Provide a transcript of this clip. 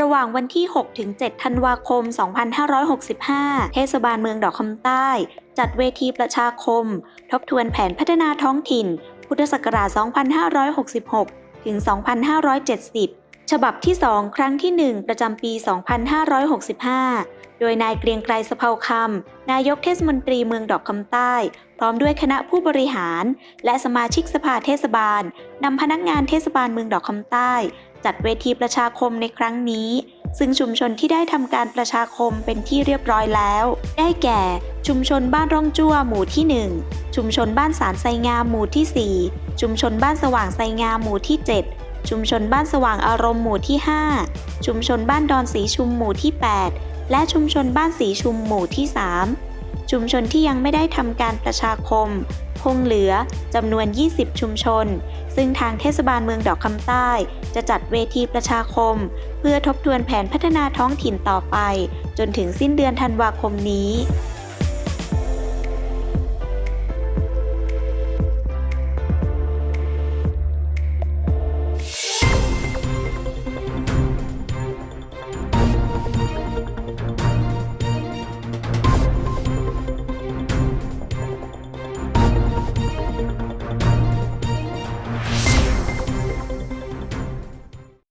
ระหว่างวันที่ 6-7 ธันวาคม 2565 เทศบาลเมืองดอกคำใต้ จัดเวทีประชาคม ทบทวนแผนพัฒนาท้องถิ่น พุทธศักราช 2566 ถึง 2570 ฉบับที่ 2 ครั้งที่ 1 ประจำปี 2565 โดยนายเกรียงไกรสเภาคำ นายกเทศมนตรีเมืองดอกคำใต้ พร้อมด้วยคณะผู้บริหาร และสมาชิกสภาเทศบาลนำพนักงานเทศบาลเมืองดอกคำใต้ จัดเวทีประชาคมในครั้งนี้ ซึ่งชุมชนที่ได้ทำการประชาคมเป็นที่เรียบร้อยแล้ว ได้แก่ ชุมชนบ้านร่องจั่วหมู่ที่ 1 ชุมชนบ้านสารไซงามหมู่ที่ 4 ชุมชนบ้านสว่างไซงามหมู่ที่ 7 ชุมชนบ้านสว่างอารมณ์หมู่ที่ 5 ชุมชนบ้านดอนสีชุมหมู่ที่ 8 และชุมชนบ้านสีชุมหมู่ที่ 3 ชุมชนที่ยังไม่ได้ทำการประชาคม คงเหลือจำนวน 20 ชุมชน ซึ่งทางเทศบาลเมืองดอกคำใต้ จะจัดเวทีประชาคม เพื่อทบทวนแผนพัฒนาท้องถิ่นต่อไป จนถึงสิ้นเดือนธันวาคมนี้